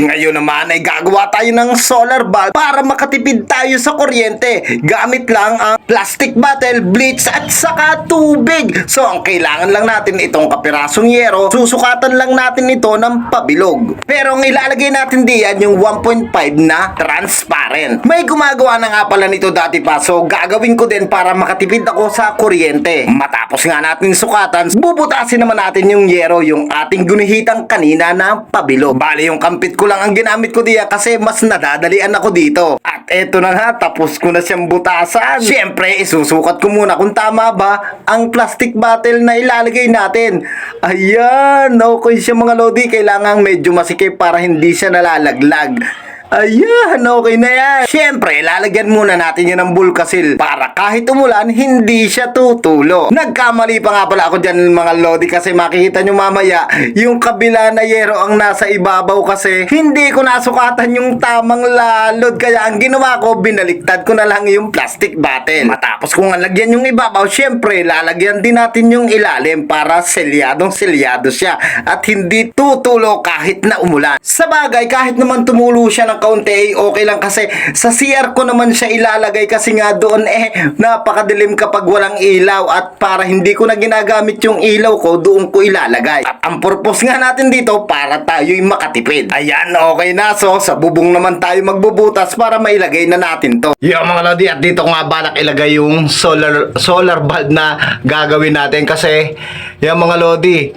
Ngayon naman ay gagawa tayo ng solar bulb para makatipid tayo sa kuryente. Gamit lang ang plastic bottle, bleach at saka tubig. So ang kailangan lang natin itong kapirasong yero, susukatan lang natin ito ng pabilog. Pero ang ilalagay natin diyan yung 1.5 na transparent. May gumagawa na nga pala nito dati pa so gagawin ko din para makatipid ako sa kuryente. Matapos nga natin sukatan, bubutasin naman natin yung yero, yung ating gunihitang kanina na pabilog. Bali yung kampit ko lang ang ginamit ko diya kasi mas nadadalian ako dito. At eto na nga, tapos ko na siyang butasan. Siyempre, isusukat ko muna kung tama ba ang plastic bottle na ilalagay natin. Ayan, okay siya mga lodi. Kailangan medyo masikip para hindi siya nalalaglag. Ayan, okay na yan. Siyempre, lalagyan muna natin yan ng bulkasil para kahit umulan, hindi siya tutulo. Nagkamali pa nga pala ako dyan mga lodi kasi makikita nyo mamaya, yung kabila na yero ang nasa ibabaw kasi hindi ko nasukatan yung tamang lalod. Kaya ang ginawa ko, binaliktad ko na lang yung plastic bottle. Matapos kung lagyan yung ibabaw, siyempre, lalagyan din natin yung ilalim para selyadong selyado siya at hindi tutulo kahit na umulan. Sa bagay, kahit naman tumulo siya ng kaunti, eh, okay lang kasi sa CR ko naman siya ilalagay kasi nga doon eh napakadilim kapag walang ilaw at para hindi ko na ginagamit yung ilaw ko, doon ko ilalagay. At ang purpose nga natin dito para tayo'y makatipid. Ayan, okay na. So, sa bubong naman tayo magbubutas para mailagay na natin to. Yo mga lodi, at dito nga balak ilagay yung solar solar bulb na gagawin natin kasi yung mga lodi,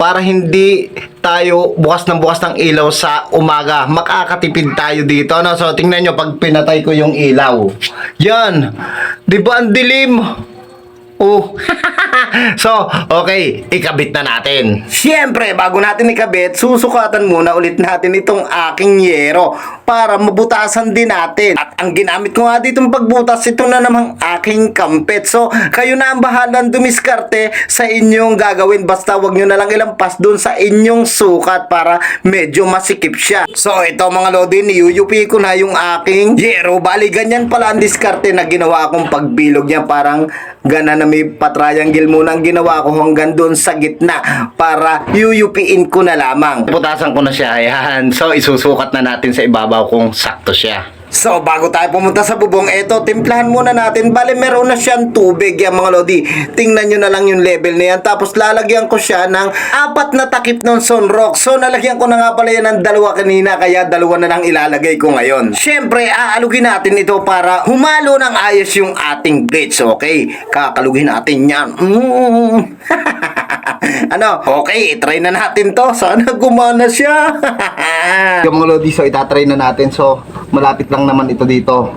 para hindi tayo bukas ng bukas ng ilaw sa umaga. Makakatipid tayo dito. No? So, tingnan nyo pag pinatay ko yung ilaw. Yan. Di ba ang dilim? Oh. so, okay, ikabit na natin. Siyempre, bago natin ikabit, susukatan muna ulit natin itong aking yero para mabutasan din natin. At ang ginamit ko nga ditong pagbutas, ito na namang aking kampet. So, kayo na ang bahalang dumiskarte sa inyong gagawin. Basta wag nyo na lang ilampas dun sa inyong sukat para medyo masikip siya. So, ito mga lodi, niyuyupi ko na yung aking yero. Bali, ganyan pala ang diskarte na ginawa akong pagbilog niya. Parang gana na may patriangle muna ang ginawa ko hanggang doon sa gitna para yuyupiin ko na lamang. Putasan ko na siya, ayan. So, isusukat na natin sa ibabaw kung sakto siya. So, bago tayo pumunta sa bubong, eto, timplahan muna natin. Bale, meron na siyang tubig, yan mga lodi. Tingnan nyo na lang yung level na yan. Tapos, lalagyan ko siya ng apat na takip ng sunrock. So, nalagyan ko na nga pala yan ng dalawa kanina, kaya dalawa na lang ilalagay ko ngayon. Siyempre, aalugin natin ito para humalo ng ayos yung ating bits, okay? Kakalugin natin yan. Mm. ano? Okay, try na natin to. Sana gumana siya. yung mga lodi, so itatry na natin. So, malapit lang naman ito dito.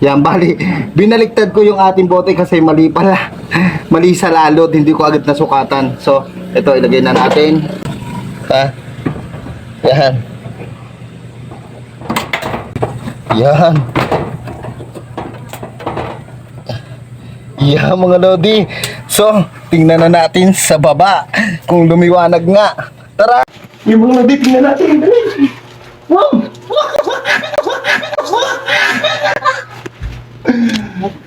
Yan, bali, binaliktad ko yung ating bote kasi mali pala. Mali sa lalod, hindi ko agad nasukatan. So, ito, ilagay na natin. Ha? Yan. Yan. Yeah, mga lodi. So, tingnan na natin sa baba kung lumiwanag nga. Tara! Yung mga lodi, tingnan natin.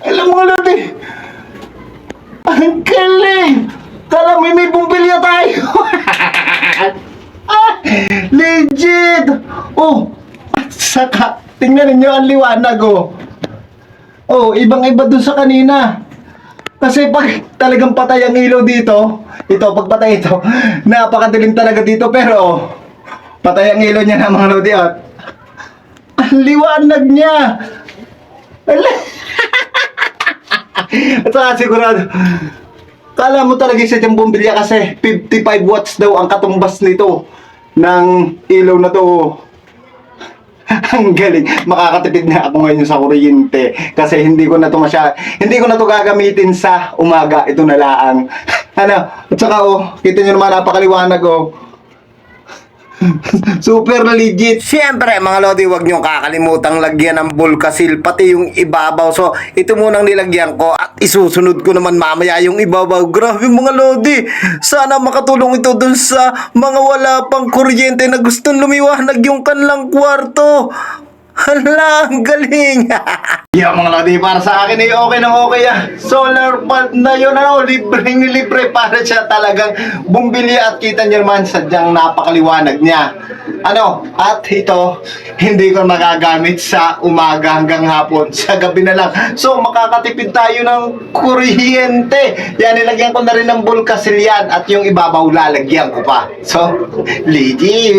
Alam mga lodi, ang galing! Tala, may may bumbilya tayo! ah, legit! Oh, at saka, tingnan ninyo ang liwanag, oh. Oh, ibang-iba dun sa kanina. Kasi pag talagang patay ang ilaw dito, ito, pag patay ito, napakadilim talaga dito, pero oh, patay ang ilaw niya na mga lodi at ang liwanag niya. At saka sigurado, kala mo talaga isa diyang bumbilya kasi 55 watts daw ang katumbas nito ng ilaw na to. Ang galing. Makakatipid na ako ngayon sa kuryente kasi hindi ko na to masya hindi ko na to gagamitin sa umaga. Ito na laang. ano? At saka oh, kita niyo naman napakaliwanag oh. Super legit. Siyempre, mga lodi, wag nyo kakalimutang lagyan ng bulkasil, pati yung ibabaw. So, ito munang nilagyan ko at isusunod ko naman mamaya yung ibabaw. Grabe mga lodi. Sana makatulong ito dun sa mga wala pang kuryente na gustong lumiwanag yung kanilang kwarto. Hala, ang galing! yeah, mga lodi, para sa akin ay okay na okay ah. Solar bulb na yun, ano, libreng libre para siya talagang bumili at kita niyo naman sadyang napakaliwanag niya. Ano, at ito, hindi ko magagamit sa umaga hanggang hapon, sa gabi na lang. So, makakatipid tayo ng kuryente. Yan, nilagyan ko na rin ng bulkasil yan at yung ibabaw lalagyan ko pa. So, legit!